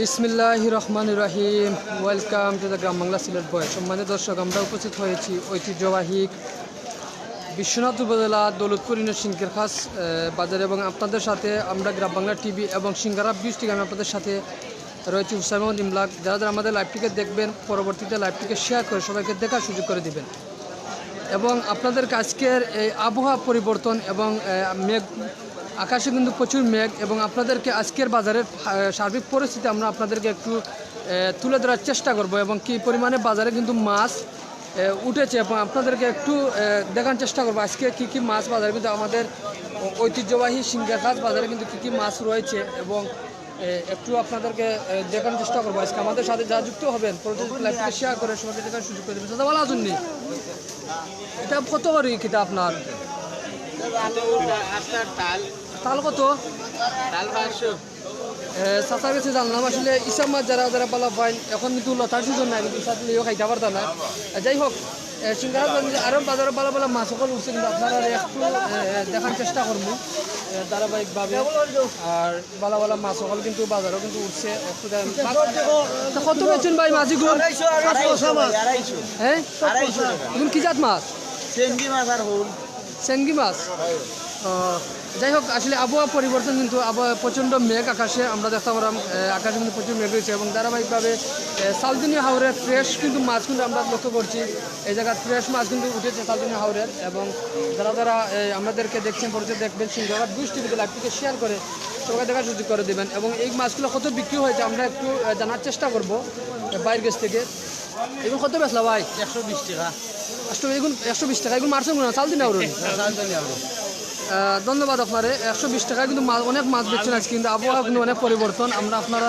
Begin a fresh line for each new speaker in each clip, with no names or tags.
বিসমিল্লাহ রহমান রাহিম। Welcome to the Gram Bangla Sylhet boy সম্মানিত দর্শক, আমরা উপস্থিত হয়েছি ঐতিহ্যবাহী বিশ্বনাথ উপজেলা দৌলতপুর ইউনিয়ন সিংকের খাস বাজার এবং আপনাদের সাথে আমরা গ্রাম বাংলা টিভি এবং সিঙ্গারা বিউজ থেকে আমি আপনাদের সাথে রয়েছে মোহাম্মদ ইমলাক। যারা যারা আমাদের লাইভটিকে দেখবেন, পরবর্তীতে লাইভটিকে শেয়ার করে সবাইকে দেখার সুযোগ করে দিবেন। এবং আপনাদের আজকের এই আবহাওয়া পরিবর্তন এবং মেঘ আকাশে কিন্তু প্রচুর মেঘ এবং আপনাদেরকে আজকের বাজারের সার্বিক পরিস্থিতি আমরা আপনাদেরকে একটু তুলে ধরার চেষ্টা করব এবং কী পরিমাণে বাজারে কিন্তু মাছ উঠেছে এবং আপনাদেরকে একটু দেখার চেষ্টা করব। আজকে কী কী মাছ বাজারে কিন্তু আমাদের ঐতিহ্যবাহী সিঙ্গাখাস বাজারে কিন্তু কী কী মাছ রয়েছে এবং একটু আপনাদেরকে এ, দেখানোর চেষ্টা করব। আজকে আমাদের সাথে যা যুক্ত হবেন লাইভকে শেয়ার করে সবাইকে দেখার সুযোগ করে দেবেন। দাদা ভালো আছেন নি? এটা কত করে কিতা আপনার?
তাল
কত?
তাল পাঁচশো।
চাচার কাছে জানলাম আসলে ইসাম মাছ যারা যারা পালা পাইন এখন কিন্তু লতার সুযোগ নাই কিন্তু ইসাদ লিও খাইতে পারতাম না। যাই হোক সিঙ্গারা আরও বাজারে পালা পালা মাছ সকল উঠছে কিন্তু আপনারা একটু দেখার চেষ্টা করব। ধারাবাহিকভাবে। আর বালা বালা মাছ সকল কিন্তু বাজারেও কিন্তু উঠছে একটু কত বেচুন ভাই মাঝিগুলো
আড়াইশো
হ্যাঁ? কি জাত মাছ?
চেঙ্গি মাছ আর হুল।
চেঙ্গি মাছ? যাই হোক আসলে আবহাওয়া পরিবর্তন কিন্তু আবহাওয়া প্রচণ্ড মেঘ আকাশে আমরা দেখতে পারলাম আকাশে কিন্তু প্রচুর মেঘ রয়েছে এবং ধারাবাহিকভাবে সালদিনী হাওরের ফ্রেশ কিন্তু মাছ কিন্তু আমরা লক্ষ্য করছি। এই জায়গার ফ্রেশ মাছ কিন্তু উঠেছে সালদিনী হাওরের এবং যারা যারা আমাদেরকে দেখছেন পরিচয় দেখবেন জায়গায় দুই টিভিতে লাইভটিকে শেয়ার করে সবাই দেখার সুযোগ করে দেবেন এবং এই মাছগুলো কত বিক্রি হয়েছে আমরা একটু জানার চেষ্টা করব বাইরের কাছ থেকে। এগুলো কত বেসলা ভাই?
একশো বিশ টাকা।
একশো এগুলো একশো বিশ টাকা এগুলো মারছেন না সালদিনী হাওরের? আহ, ধন্যবাদ আপনারে। একশো বিশ টাকায় কিন্তু মাছ অনেক মাছ বেচছেন আজকে কিন্তু আবহাওয়া কিন্তু অনেক পরিবর্তন। আমরা আপনারা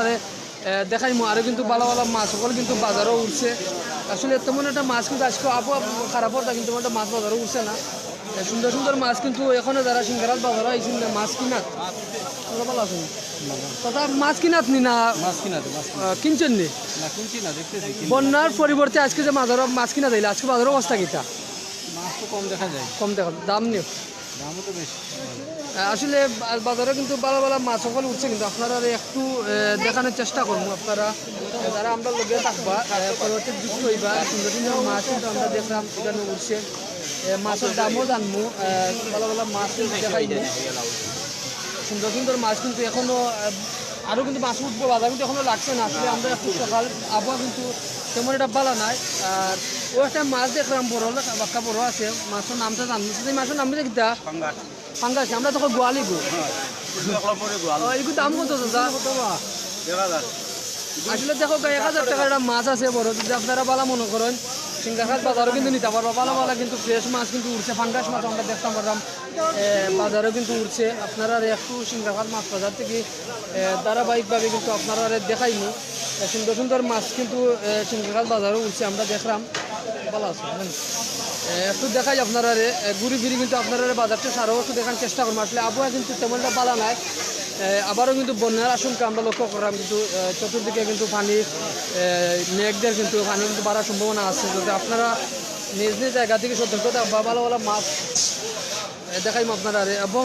দেখাইমো। আরও কিন্তু ভালো ভালো মাছ সকল কিন্তু বাজারও উঠছে। আসলে তেমন একটা মাছ কিন্তু আজকে আবহাওয়া খারাপ হতো কিন্তু তেমন একটা মাছ বাজারও উঠছে না। সুন্দর সুন্দর মাছ কিন্তু এখনও যারা সিঙ্গারাত বাজারও আইসেন না মাছ কিনাত। ভালো আছেন তথা মাছ কিনাত নি না?
মাছ
কিনছেন নি? বন্যার পরিবর্তে আজকে যে বাজারও মাছ কিনা দিলে আজকে বাজারের অবস্থা কিটা
মাছ তো কম দেখা যায়।
কম দেখো দাম নিও। আসলে বাজারে কিন্তু ভালো ভালো মাছ সকল উঠছে কিন্তু আপনারা একটু দেখানোর চেষ্টা করব আপনারা যারা আমরা লোকে থাকবা পরবর্তী যুক্ত হইবা সুন্দর সুন্দর মাছ কিন্তু আমরা দেখলাম এখানে উঠছে। মাছের দামও জানব ভালো ভালো মাছ দেখাইবো সুন্দর সুন্দর মাছ কিন্তু এখনও আহ, আরও কিন্তু মাছ উঠবো বাজার কিন্তু এখনও লাগছে না। আসলে আমরা একটু সকাল আবহাওয়া কিন্তু তেমন এটা ভালো নাই। আর ও একটা মাছ দেখলাম বড় বাক্কা বড় আছে। মাছের নামটা জানব সেই মাছের নামটা
পাঙ্গাস।
ফাঙ্গাস আমরা তখন গোয়ালি গো। এগুলো দাম কত দাদা আসলে দেখো এক হাজার টাকার একটা মাছ আছে বড়। যদি আপনারা বালা মনে করেন সিঙ্গাখাত বাজারও কিন্তু নিতে পারব। বালা বালা কিন্তু ফ্রেশ মাছ কিন্তু উঠছে ফাঙ্গাস মাছ আমরা দেখতে পারলাম। বাজারেও কিন্তু উঠছে আপনারা একটু সিঙ্গাখাত মাছ বাজার থেকে ধারাবাহিকভাবে কিন্তু আপনারা দেখাইনি সুন্দর সুন্দর মাছ কিন্তু সিঙ্গাখাত বাজারেও উঠছে আমরা দেখলাম। ভালো আছে। একটু দেখাই আপনারা ঘুরি ফিরি কিন্তু আপনারা বাজারটা সারও একটু দেখার চেষ্টা করব। আসলে আবহাওয়া কিন্তু তেমনটা বালা নাই। আবারও কিন্তু বন্যার আশঙ্কা আমরা লক্ষ্য করলাম। কিন্তু চতুর্দিকে কিন্তু পানি মেঘদের কিন্তু পানি কিন্তু বাড়ার সম্ভাবনা আছে। যদি আপনারা নিজ নিজ জায়গা থেকে সতর্কতা বা ভালো ভালো মাছ দেখাইম আপনারা এবং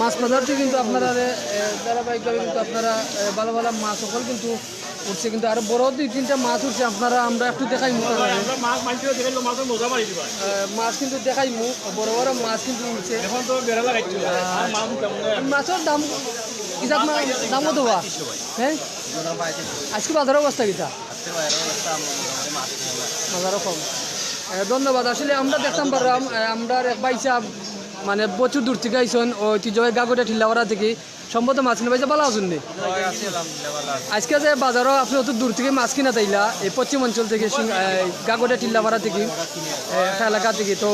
মাছ বাজার থেকে কিন্তু আপনারা ধারাবাহিকভাবে কিন্তু আপনারা ভালো ভালো মাছ সকল কিন্তু উঠছে কিন্তু আরও বড় দুই তিনটা মাছ উঠছে আপনারা আমরা একটু দেখাই
মাছ
কিন্তু দেখাই বড় বড় মাছ কিন্তু উঠছে। মাছের দাম কিতাব দাম কত হ্যাঁ? আজকে বাজারের অবস্থা কিতা? বাজারও কম। ধন্যবাদ। আসলে আমরা দেখতাম পারলাম আমরা এক বাইসা মানে প্রচুর দূর থেকে আইসন ঐতিহ্যবাহী গাগোটা ঠিল্লাওয়ারা থেকে। সম্ভবত মাছ কিনে পাইছে ভালো আছেন নি আজকে যে বাজারও আপনি অত দূর থেকে মাছ কিনা তাইলা এই পশ্চিম অঞ্চল থেকে গাগোটা টিল্লাপাড়া থেকে একটা এলাকা থেকে তো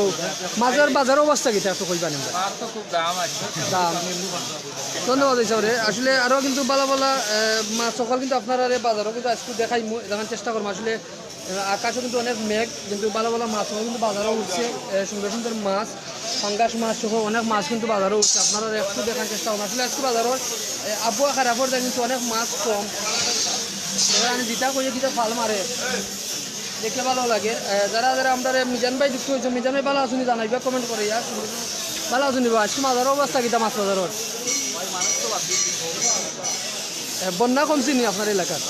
মাছের বাজারের অবস্থা কিটা একটু কইবা নেন
দাম
ধন্যবাদ হিসাবে আসলে আরও কিন্তু বালা বালা এ, মাছ সকাল কিন্তু আপনারা বাজারও কিন্তু আজকে দেখাই দেখার চেষ্টা করব আসলে এ, আকাশে কিন্তু অনেক মেঘ কিন্তু ভালো ভালো মাছ কিন্তু বাজারও উঠছে। সুন্দর সুন্দর মাছ ফাঙ্গাস মাছ সহ অনেক মাছ কিন্তু বাজারও উঠছে। আপনারা একটু দেখার চেষ্টা করুন। আসলে আজকে বাজারের এ, আবহাওয়া খারাপের যায় কিন্তু অনেক মাছ কম। আমি দিতা করে দিতে ফাল মারে। দেখলে ভালো লাগে। যারা যারা আমরা মিজান ভাই যুক্ত হয়েছে মিজান ভাই ভালো আছেন জানাইবা কমেন্ট করে ইয়া ভালো আছেন বা আজকে বাজারের অবস্থা কিতা মাছ বাজারের? এ, বন্যা কমছে নি আপনার এলাকার?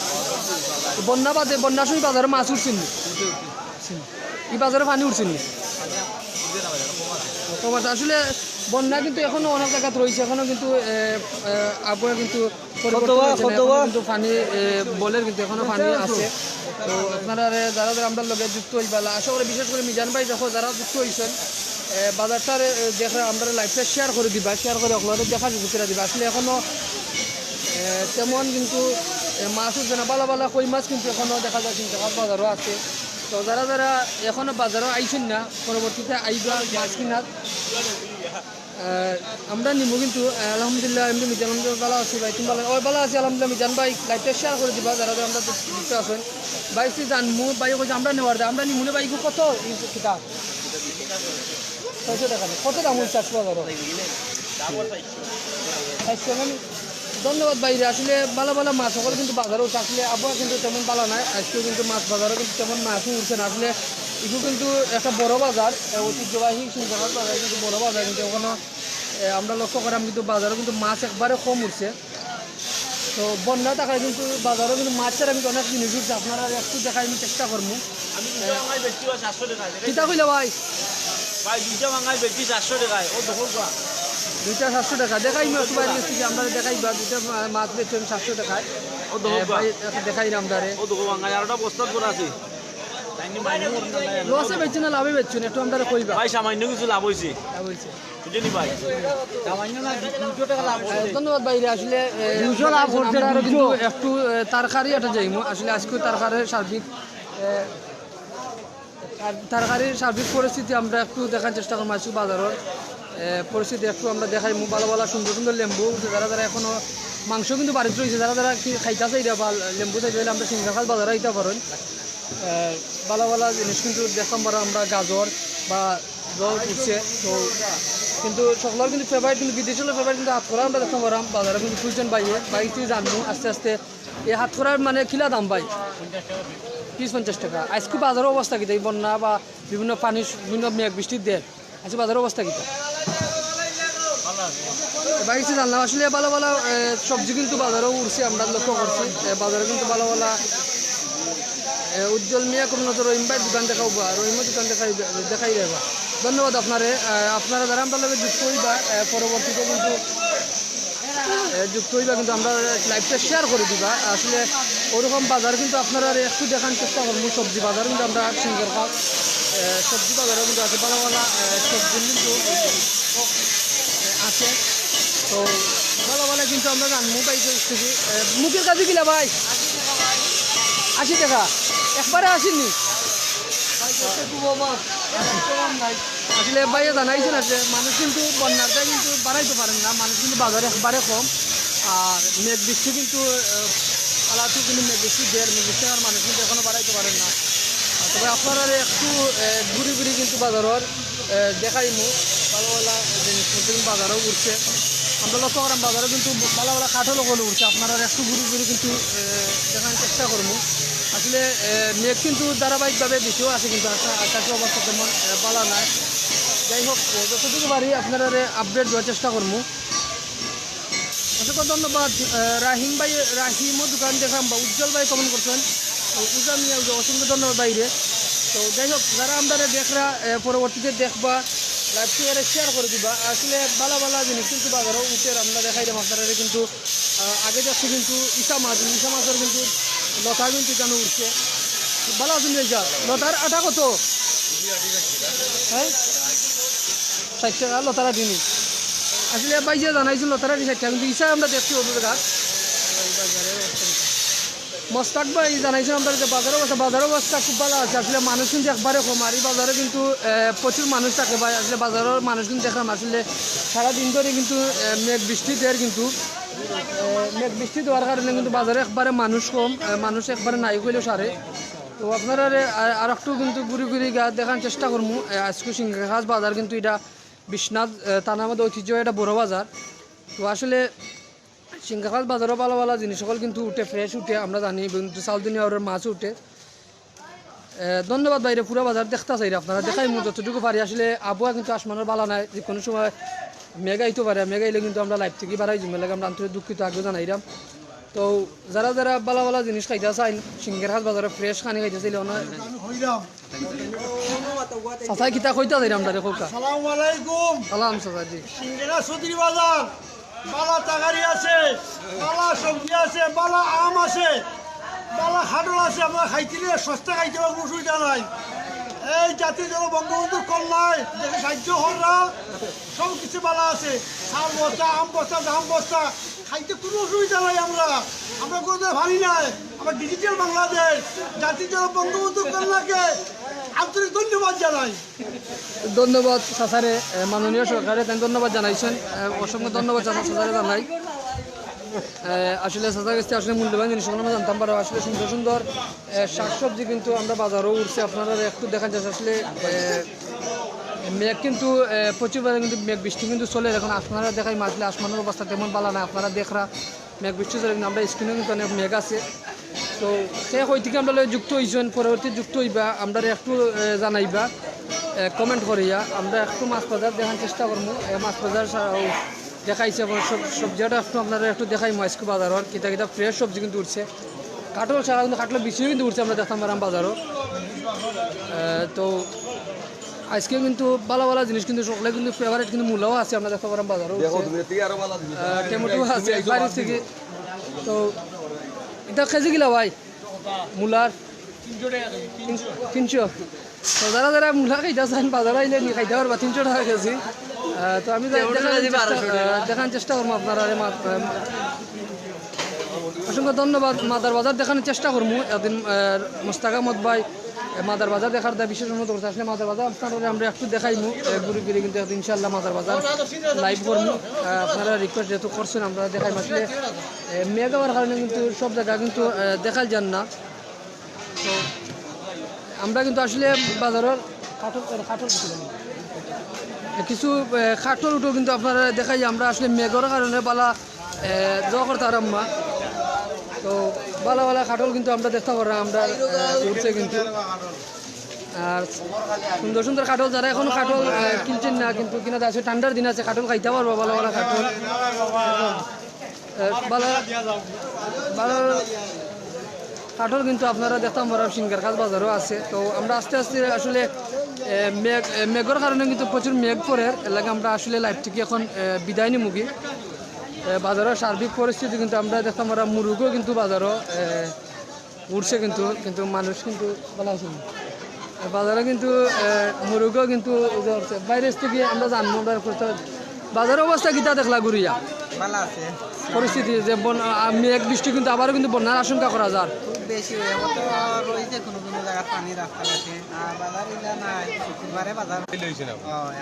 বন্যা বাদে বন্যার সময় বাজারে মাছ উঠছেন এই বাজারে পানি উঠছেন আসলে বন্যা কিন্তু এখনও অনেক জায়গাত রয়েছে এখনও কিন্তু আবহাওয়া কিন্তু কিন্তু পানি বলের কিন্তু এখনও পানি আছে। তো আপনারা যারা যারা আমরা লগে যুক্ত হইবালা আশা করি বিশেষ করে মিজান ভাই দেখো যারা যুক্ত হয়েছেন বাজারটার দেখা আমরা লাইফটা শেয়ার করে দিবা শেয়ার করে আপনাদের দেখা সুযোগ দিবা। আসলে এখনও তেমন কিন্তু এ, মাছ উঠছে না বালা বালা কই মাছ কিন্তু এখনও দেখা যায় কিন্তু বাজারও আছে। তো যারা যারা এখনও বাজারও আইছেন না পরবর্তীতে আইবা মাছ কিনার। আমরা নিমু কিন্তু আলহামদুলিল্লাহ এমনি মিজান ভালো আছি ভাই তুমি ভালো ওই ভালো আছি আলহামদুলিল্লাহ মিজান ভাই লাইভটা শেয়ার করে দিবা যারা যারা আমরা দিতে আছেন ভাই তুই জানমু ভাই কইছে আমরা নেওয়ার দেয় আমরা নিমুনে ভাই কত? কিতাব ছয়শো টাকা। কত দাম চারশো মানে ধন্যবাদ বাইরে আসলে ভালো ভালো মাছ সকল কিন্তু বাজারে উঠছে আসলে আবহাওয়া কিন্তু তেমন ভালো নয় আজকেও কিন্তু মাছ বাজারও কিন্তু তেমন মাছও উঠছে না। আসলে এগুলো কিন্তু একটা বড় বাজার ঐতিহ্যবাহী সিংহাবাদ বাজার কিন্তু বড় বাজার। কিন্তু ওখানে আমরা লক্ষ্য করলাম কিন্তু বাজারে কিন্তু মাছ একবারে কম উঠছে। তো বন্যা টাকায় কিন্তু বাজারও কিন্তু মাছ ছাড়া কিন্তু অনেক জিনিস উঠছে। আপনারা একটু দেখাই আমি চেষ্টা করব
আমি
কিতা কইলে ভাই?
ভাই দুইটা মাঙাই বেচছি সাতশো টাকায়। ও দখল করা
দুইটা সাতশো টাকা। দেখাই আমি একটু বাইরে গেছি আমরা দেখাইবা দুইটা মা- মাছ বেচছেন সাতশো টাকায়। ভাই, একটা দেখাই আমরা
না লাগে।
লসে বেচছেন না লাভে বেচছেন একটু আমরা কইবা।
ভাই সামান্য কিছু লাভ হয়েছে
তা বলছে
বুঝলি ভাই? সামান্য না দুশো টাকা লাভ
এ, ধন্যবাদ ভাইরে আসলে দুশো লাভ আমরা কিন্তু একটু এ, তরকারি একটা যাইমু আসলে আজকে তরকারির সার্বিক পরিস্থিতি আমরা একটু দেখার চেষ্টা করব আজকে বাজারের। পরিস্থিতি একটু আমরা দেখাই। ভালো ভালো সুন্দর সুন্দর লেম্বু যারা যারা এখনও মাংস কিন্তু বাড়িতে রয়েছে, যারা যারা কি খাইতে চাই বা লেম্বু চাইতে হলে আমরা সিংহাখাল বাজারে আইতে পারেন। ভালো ভালো জিনিস কিন্তু দেখাম পারো আমরা গাজর বা জল উঠছে। তো কিন্তু সকলের কিন্তু ফেভারিট কিন্তু বিদেশের ফেভারিট কিন্তু হাত করা আমরা দেখতে পারাম বাজারে কিন্তু খুঁজছেন বাইরে। বাইক থেকে জানব আস্তে আস্তে। এই হাত করার মানে কিলা দাম পাই পিস পঞ্চাশ টাকা। আজকে বাজারের অবস্থা এই বন্যা বা বিভিন্ন পানি বিভিন্ন মেঘ বৃষ্টির দেয় আজকে বাজারের অবস্থা কিতা থেকে জানলাম আসলে ভালো ভালো সবজি কিন্তু বাজারেও উঠছে, আমরা লক্ষ্য করছি। বাজারে কিন্তু ভালো ভালো উজ্জ্বল মিয়া কোনো তো রহিম দোকান দেখাও বা রহিমও দোকান দেখাই দেখাই দেবা। ধন্যবাদ আপনারে আপনারা যারা আমরা যুক্ত হইবা পরবর্তীতে কিন্তু যুক্ত হইবা, কিন্তু আমরা লাইভটা শেয়ার করে দিবা। আসলে ওরকম বাজার কিন্তু আপনারা একটু দেখান চেষ্টা করব, সবজি বাজার কিন্তু আমরা সিঙ্গার খাও সবজি বাজারও কিন্তু আছে, ভালো ভালো সবজি কিন্তু আছে। তো ভালো ভালো কিন্তু আমরা পাইছি থেকে এ, মুখের কাছে কিলা ভাই। আশি টাকা। একবারে আসেননি আসলে ভাইয়া জানাইছেন আছে মানুষ কিন্তু বন্যাটা কিন্তু বাড়াইতে পারেন না মানুষ কিন্তু বাজারে একবারে কম। আর মেঘ বৃষ্টি কিন্তু আলাদা কিন্তু মেঘ বৃষ্টি দেড় মেঘ বৃষ্টি আর মানুষ কিন্তু এখনও বাড়াইতে পারেন না। তবে আপনারা একটু ঘুরি ঘুরি কিন্তু বাজারের দেখাইমু। ভালো ভালো জিনিসপত্র বাজারেও উঠছে আমরা লক্ষ্য করাম বাজারে কিন্তু ভালো ভালো কাঠও লগলো উঠছে। আপনারা একটু ঘুরি ঘুরি কিন্তু দেখার চেষ্টা করব আসলে মেঘ কিন্তু ধারাবাহিকভাবে বেশিও আছে, কিন্তু আকা- আকাশের অবস্থা তেমন ভালো নাই। যাই হোক যতটুকু পারি আপনারা আপডেট দেওয়ার চেষ্টা করব। অসংখ্য ধন্যবাদ রাহিম ভাই রাহিমও দোকান দেখাম বা উজ্জ্বল ভাই কমেন্ট করছেন। নিয়ে অসংখ্য ধন্যবাদ বাইরে তো যাই হোক, যারা আমরা দেখরা পরবর্তীতে দেখবা লাইভ শেয়ারে শেয়ার করে দিবা। আসলে ভালো ভালো জিনিস কিন্তু বাজারও উঠে, আমরা দেখাই দেব আপনারা কিন্তু আগে যাচ্ছে কিন্তু ইসা মাছ, ইসা মাছের কিন্তু লতা কিন্তু কেন উঠছে। ভালো আছেন যা, লতার আটা কত? হ্যাঁ? ষাট টাকা লতারা দিনই আসলে যে জানাইছিল লতারা ষাট টাকা, কিন্তু ইসা আমরা দেখছি ওদের গাছ মস্তাক ভাই জানাইছেন আমরা যে বাজারও অবস্থা। বাজারও অবস্থা খুব ভালো আছে। আসলে মানুষ কিন্তু একবারে কম আর এই বাজারে কিন্তু প্রচুর মানুষ থাকে ভাই। আসলে বাজারের মানুষ কিন্তু দেখলাম, আসলে সারাদিন ধরে কিন্তু মেঘ বৃষ্টি দেয় কিন্তু মেঘ বৃষ্টি দেওয়ার কারণে কিন্তু বাজারে একবারে মানুষ কম মানুষ একবারে নাই কইলেও সারে। তো আপনারা আর- একটু কিন্তু ঘুরি ঘুরি দেখার চেষ্টা করব আজকে সিংহাস বাজার কিন্তু এটা বিশ্বনাথ থানার মধ্যে ঐতিহ্য, এটা বড় বাজার। তো আসলে সিংহাখাল বাজারও ভালো ভালো জিনিস সকল কিন্তু উঠে ফ্রেশ উঠে আমরা জানি কিন্তু আওয়ারের মাছ উঠে। ধন্যবাদ বাইরে পুরো বাজার দেখতে চাই আপনারা দেখাই মু যতটুকু পারি। আসলে আবহাওয়া কিন্তু আসমানের ভালো নাই যে কোনো সময় মেঘ আইতে পারে মেঘ আইলে কিন্তু আমরা লাইভ থেকে বাড়াই জমে লাগে আমরা আন্তরিক দুঃখিত আগে জানাইলাম তো যারা যারা বালা বালা জিনিস খাইতে চাই সিঙ্গের হাত বাজারে ফ্রেশ খানি খাইতে চাইলে
হইলাম
চাচাই কিতা কইতা যাইরাম তারে কোকা
সালাম আলাইকুম।
জি
সিঙ্গেরা সদরি বাজার। বালা তাগারি আছে, বালা সবজি আছে, বালা আম আছে, বালা হাডল আছে, আমরা খাইছিলে সস্তা খাইতে পারব, অসুবিধা নাই। এই জাতীয় জন বঙ্গবন্ধুর কন্যায় দেখে সাহায্য হররা সব কিছু বালা আছে, চাল বস্তা, আম বস্তা ধাম বস্তা, খাইতে কোনো অসুবিধা নাই আমরা। আমরা কোনো ভাবি নাই, আমরা ডিজিটাল বাংলাদেশ। জাতীয় জন বঙ্গবন্ধুর কন্যাকে আন্তরিক ধন্যবাদ
চাচারে মাননীয় সরকারে তেন ধন্যবাদ জানাইছেন। অসংখ্য ধন্যবাদ চাচা চাচারে জানাই। আসলে চাচার কাছে আসলে মূল্যবান জিনিসগুলো আমরা জানতাম পারো, আসলে সুন্দর সুন্দর শাকসবজি কিন্তু আমরা বাজারও উঠছে। আপনারা একটু দেখা যাচ্ছে আসলে মেঘ কিন্তু প্রচুর কিন্তু মেঘ বৃষ্টি কিন্তু চলে। এখন আপনারা দেখাই মাসলে আসমানের অবস্থা তেমন ভালো না। আপনারা দেখরা মেঘ বৃষ্টি চলে কিন্তু আমরা স্ক্রিনে কিন্তু অনেক মেঘ আছে। তো সে হই থেকে আমরা যুক্ত হয়েছেন পরবর্তী যুক্ত হইবা আমরা একটু জানাইবা কমেন্ট করিয়া। আমরা একটু মাছ বাজার দেখার চেষ্টা করব মাছ বাজার দেখাইছে সব সবজিটা একটু আপনারা একটু দেখাই মাইস্কু বাজারের। কিতা কিতা ফ্রেশ সবজি কিন্তু উঠছে। কাঠল ছাড়া কিন্তু কাঠল বেশিও কিন্তু উঠছে আমরা দেখতাম পারাম বাজারও। তো আজকে কিন্তু ভালো ভালো জিনিস কিন্তু সকলে কিন্তু ফেভারিট কিন্তু মূল্যও আছে আমরা দেখতে পারাম বাজারও। টমেটো আছে বাড়ি থেকে। তো এটা কেজি কিলা ভাই? মূলার তিন- তিনশো। তো যারা যারা মূলা খাইতে চান বাজার আইলে নি খাইতে পারবা তিনশো টাকা কেজি। তো আমি দেখার চেষ্টা- করব আপনারা অসংখ্য ধন্যবাদ মাদার বাজার দেখানোর চেষ্টা করব একদিন মোস্তাক আহমদ ভাই মাদার বাজার দেখার দা বিশেষ অনুরোধ করতে আসলে মাদার বাজার আপনারা আমরা একটু দেখাইমু। ঘুরে ঘুরে কিন্তু ইনশাল্লাহ মাদার বাজার লাইভ করব আপনারা রিকোয়েস্ট যেহেতু করছেন, আমরা দেখাই আসলে মেঘ হওয়ার কারণে কিন্তু সব জায়গা কিন্তু দেখাই যান না। তো আমরা কিন্তু আসলে বাজারের কাঠল কাঠল কিছু খাটল উঠো কিন্তু আপনারা দেখাই, আমরা আসলে মেঘর কারণে বালা জোয়া করতে আরাম্মা। তো বালা বালা খাটল কিন্তু আমরা দেখতে পারলাম আমরা উঠছে কিন্তু। আর সুন্দর সুন্দর খাটল যারা এখন এ, কিনছেন না কিন্তু কিনা আছে ঠান্ডার দিন আছে খাটল খাইতে পারব ভালো ভালো বালা বালা কাঠল কিন্তু আপনারা দেখতাম বড় সিঙ্গার খাস বাজারও আছে। তো আমরা আস্তে আস্তে আসলে মেঘ মেঘের কারণে কিন্তু প্রচুর মেঘ পড়ে। এলাকা আমরা আসলে লাইফ থেকে এখন বিদায় নিমুখী বাজারের সার্বিক পরিস্থিতি কিন্তু আমরা দেখতাম আমরা মুরুগও কিন্তু বাজারও উঠছে কিন্তু কিন্তু মানুষ কিন্তু ভালো আছে বাজারে কিন্তু মুরুগও কিন্তু বাইরে থেকে আমরা জানব বাজারের অবস্থা কিতা দেখলা ঘুরিয়া পরিস্থিতি যে বন- আ- মেঘ বৃষ্টি কিন্তু আবারও কিন্তু বন্যার আশঙ্কা করা যায়
বেশি হয়ে মতো রয়েছে কোনো কোনো জায়গায় পানি রাস্তা আছে আর বাজার ইলা নাই শুক্রবারে বাজার।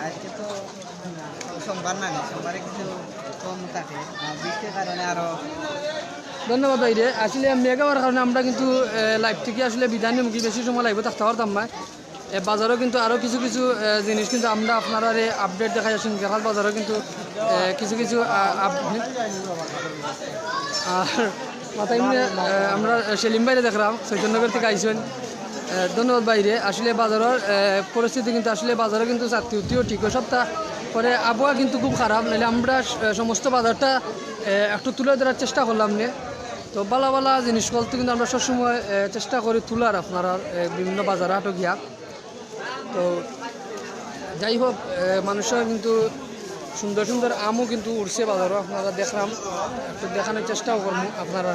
আজকে তো সোমবার না সোমবারে কিছু কম থাকে বৃষ্টির কারণে আরও
ধন্যবাদ ভাই রে আসলে মেঘ হওয়ার কারণে আমরা কিন্তু লাইভ থেকে আসলে বিধান মুখী বেশি সময় লাগবে থাকতে পারতাম না বাজারও কিন্তু আরও কিছু কিছু জিনিস কিন্তু আমরা আপনারা আপডেট দেখা যাচ্ছি গেখাল বাজারও কিন্তু কিছু কিছু আর আমরা সেলিম বাইরে দেখলাম চৈতন্যগর থেকে আইসেন ধন্যবাদ বাইরে আসলে বাজারের পরিস্থিতি কিন্তু আসলে বাজারে কিন্তু চাকরি উঠিও ঠিক সপ্তাহ পরে আবহাওয়া কিন্তু খুব খারাপ, নাহলে আমরা সমস্ত বাজারটা একটু তুলে ধরার চেষ্টা করলাম নিয়ে তো বালা বালা জিনিসগুলো তো কিন্তু আমরা সবসময় চেষ্টা করি তোলার আপনারা বিভিন্ন বাজারে হাটে গিয়া। তো যাই হোক মানুষের কিন্তু সুন্দর সুন্দর আমও কিন্তু উঠছে বাজারও। আপনারা দেখলাম একটু দেখানোর চেষ্টাও করব আপনারা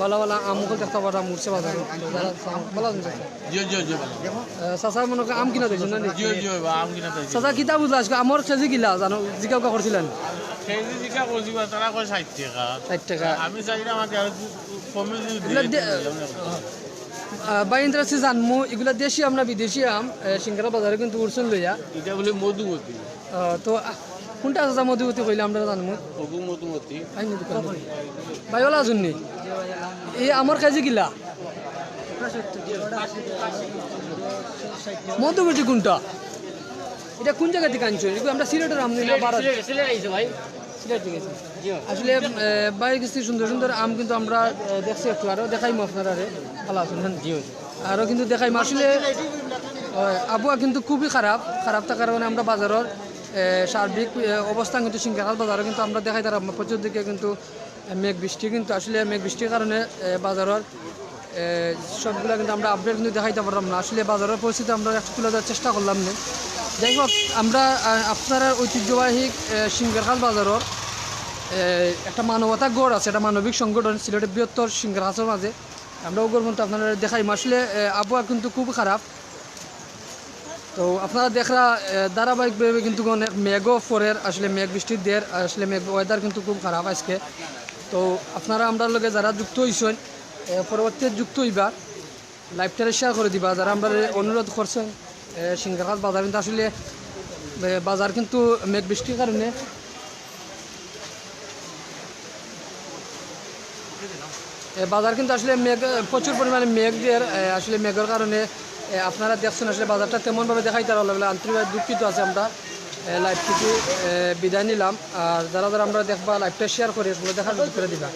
ভালো ভালো আমও দেখতে পারলাম উঠছে বাজারে। তো যারা চান- ভালো আছেন চাচা? মনে করেন আম কিনা দিয়েছেন না নি? চাচা কিতা বুঝলা আজকে আমার কেজি কিলা? জানো জিকা উকা করছিলেন
ষাট টাকা। আমি চাইলাম আমাকে আর কমে যদি
এগুলা দে- বাই ইন্টারেস্টে জানমু এগুলা দেশি আমরা বিদেশি আম? সিঙ্গারা বাজারে কিন্তু উঠছেন লইয়া।
এটা বলে মধুমতি।
তো কোনটা আছে মধুমতি কইলে আমরা জানমু?
মধুমতি।
আইনি দোকান ভাইওয়ালা এই আমার কাজে গিলা মধুমতি কোনটা? এটা কোন জায়গা থেকে আনছো আমরা সিলেটের আম না বারা সিলেট থেকে আনছি। আসলে বাইরে কিছু সুন্দর সুন্দর আম কিন্তু আমরা দেখছি একটু আরও দেখাইমু আপনারা রে ভালো আছেন হ্যাঁ আরও কিন্তু দেখাইমু। আসলে আবহাওয়া কিন্তু খুবই খারাপ। খারাপ থাকার কারণে আমরা বাজারের সার্বিক অবস্থা কিন্তু সিঙ্গারাল বাজারে কিন্তু আমরা দেখাই তারা প্রচুর দিকে কিন্তু মেঘ বৃষ্টি কিন্তু আসলে মেঘ বৃষ্টির কারণে বাজারের সবগুলা কিন্তু আমরা আপডেট কিন্তু দেখাইতে পারলাম না। আসলে বাজারের পরিস্থিতি আমরা একটু তুলে দেওয়ার চেষ্টা করলাম না। যাই হোক আমরা আপনারা ঐতিহ্যবাহী সিঙ্গারখাল বাজারের একটা মানবতা গড় আছে একটা মানবিক সংগঠন সিলেটের বৃহত্তর সিঙ্গারহাসের মাঝে। আমরা ওগুলোর মধ্যে আপনারা দেখাই আসলে আবহাওয়া কিন্তু খুব খারাপ। তো আপনারা দেখরা ধারাবাহিকভাবে কিন্তু অনেক মেঘও ফোরের আসলে মেঘ বৃষ্টির দের আসলে মেঘ ওয়েদার কিন্তু খুব খারাপ আজকে। তো আপনারা আমরা লগে যারা যুক্ত হয়েছেন এ, পরবর্তী যুক্ত হইবা লাইভটারে শেয়ার করে দিবা। যারা আমরা অনুরোধ করছেন সিঙ্গারহাট বাজার কিন্তু আসলে বাজার কিন্তু মেঘ বৃষ্টির কারণে। বাজার কিন্তু আসলে মেঘ প্রচুর পরিমাণে মেঘ দিয়ে আসলে মেঘের কারণে আপনারা দেখছেন আসলে বাজারটা তেমনভাবে দেখাইতে পারলাম না। আন্তরিকভাবে দুঃখিত আছে আমরা। লাইভ থেকে বিদায় নিলাম। আর যারা যারা আমরা দেখবা লাইভটা শেয়ার করি সেগুলো দেখার করে দিবা।